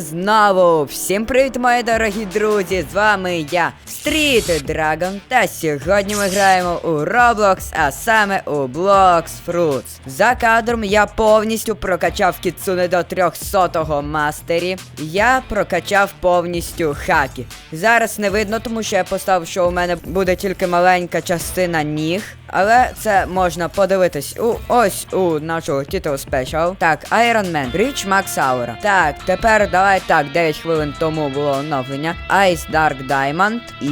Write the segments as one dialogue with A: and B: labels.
A: знову! Всім привіт, мої дорогі друзі! З вами я, Street Dragon, та сьогодні ми граємо у Roblox, а саме у Blox Fruits. За кадром я повністю прокачав Кіцуне до 300-го мастері. Я прокачав повністю хакі. Зараз не видно, тому що я поставив, що у мене буде тільки маленька частина ніг. Але це можна подивитись у ось у нашу Title Special. Так, Iron Man, Rich Max Aura. Так, тепер давай так, 9 хвилин тому було оновлення. Ice Dark Diamond. І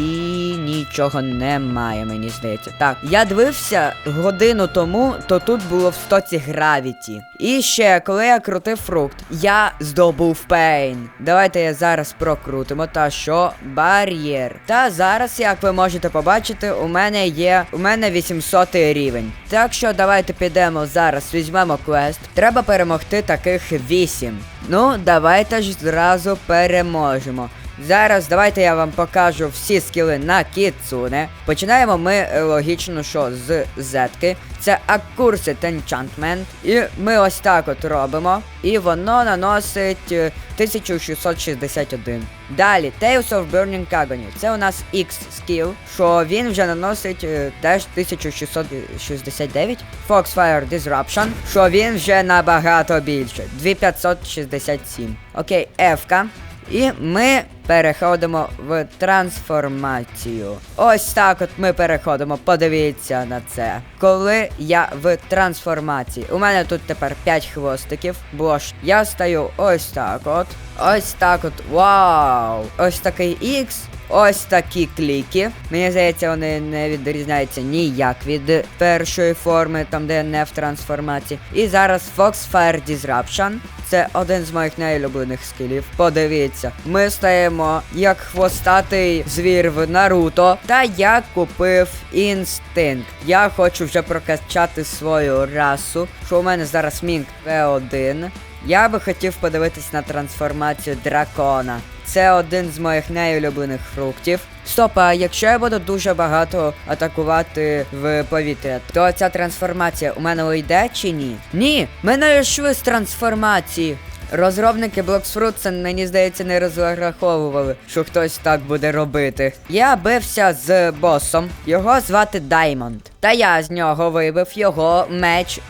A: нічого немає, мені здається. Так, я дивився годину тому, то тут було в стоці Gravity. І ще, коли я крутив фрукт, я здобув пейн. Давайте я зараз прокрутимо. Та що? Бар'єр. Та зараз, як ви можете побачити, у мене є. У мене 800 рівень. Так що давайте підемо зараз, візьмемо квест. Треба перемогти таких 8. Ну, давайте ж зразу переможемо. Зараз давайте я вам покажу всі скіли на Кіцуне. Починаємо ми е, логічно, що з зетки. Це Accursed Enchantment. І ми ось так от робимо. І воно наносить е, 1661. Далі Tales of Burning Agony. Це у нас X скіл, що він вже наносить е, теж 1669. Foxfire Disruption, що він вже набагато більше. 2567. Окей, F-ка. І ми переходимо в трансформацію. Ось так от ми переходимо. Подивіться на це. Коли я в трансформації. У мене тут тепер 5 хвостиків. Бо ж я стаю ось так от. Ось так от. Вау! Ось такий X. Ось такі кліки. Мені здається, вони не відрізняються ніяк від першої форми, там де не в трансформації. І зараз Foxfire Disruption. Це один з моїх найулюблених скілів. Подивіться, ми стаємо як хвостатий звір в Наруто. Та я купив інстинкт. Я хочу вже прокачати свою расу. Що у мене зараз Мінк P1. Я би хотів подивитись на трансформацію дракона. Це один з моїх найулюблених фруктів. Стоп, а якщо я буду дуже багато атакувати в повітря, то ця трансформація у мене уйде чи ні? Ні, ми не йшли з трансформації. Розробники Блоксфрутсен, мені здається, не розраховували, що хтось так буде робити. Я бився з босом, його звати Даймонд. Та я з нього вибив його меч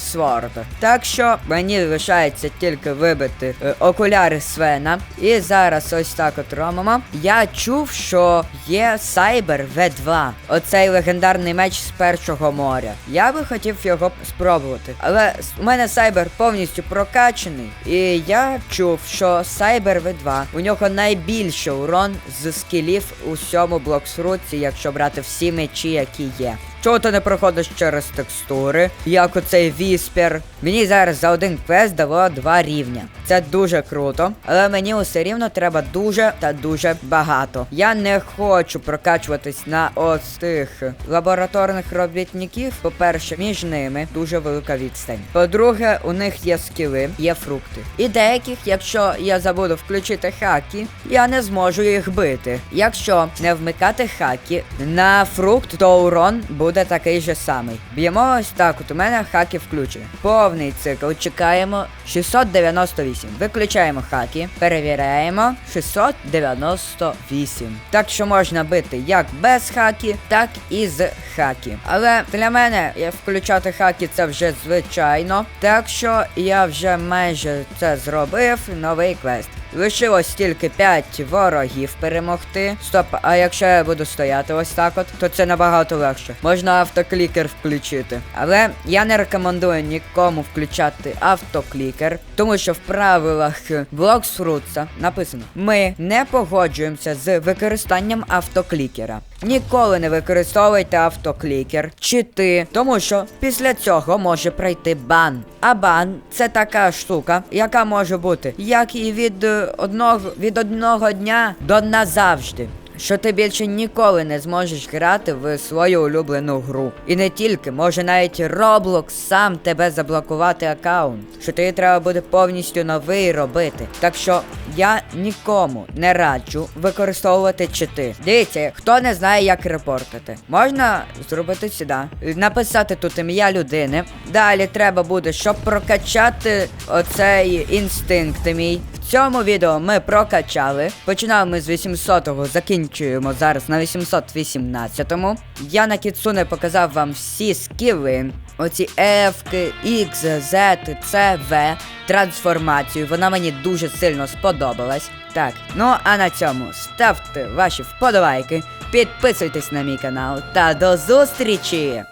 A: Sword. Так що мені лишається тільки вибити е, окуляри Свена. І зараз ось так от робимо. Я чув, що є Cyber V2. Оцей легендарний меч з першого моря. Я би хотів його спробувати. Але у мене Cyber повністю прокачаний. І я чув, що Cyber V2 у нього найбільший урон з скілів у всьому блоксруці, якщо брати всі мечі, які є. Чого ти не проходиш через текстури, як оцей віспер? Мені зараз за один квест дало два рівня. Це дуже круто, але мені усе рівно треба дуже та дуже багато. Я не хочу прокачуватись на ось тих лабораторних робітників. По-перше, між ними дуже велика відстань. По-друге, у них є скіли, є фрукти. І деяких, якщо я забуду включити хаки, я не зможу їх бити. Якщо не вмикати хаки на фрукт, то урон буде такий же самий. Б'ємо ось так, от у мене хаки включені. Повний цикл. Чекаємо 698. Виключаємо хаки, перевіряємо 698. Так що можна бити як без хаки, так і з хаки. Але для мене включати хаки це вже звичайно. Так що я вже майже це зробив. Новий квест. Лишилось тільки 5 ворогів перемогти. Стоп, а якщо я буду стояти ось так от, то це набагато легше. Можна автоклікер включити. Але я не рекомендую нікому включати автоклікер, тому що в правилах Bloxfruits написано: ми не погоджуємося з використанням автоклікера. Ніколи не використовуйте автоклікер чи ти, тому що після цього може пройти бан. А бан це така штука, яка може бути як і від е, одного від одного дня до назавжди. Що ти більше ніколи не зможеш грати в свою улюблену гру. І не тільки, може навіть Roblox сам тебе заблокувати аккаунт. Що тобі треба буде повністю новий робити. Так що я нікому не раджу використовувати чити. Дивіться, хто не знає, як репортити. Можна зробити сюди, написати тут ім'я людини. Далі треба буде, щоб прокачати оцей інстинкт мій цьому відео ми прокачали. Починали ми з 800-го, закінчуємо зараз на 818-му. Я на Кіцуне показав вам всі скіли. Оці F, X, Z, C, V, трансформацію. Вона мені дуже сильно сподобалась. Так, ну а на цьому ставте ваші вподобайки, підписуйтесь на мій канал та до зустрічі!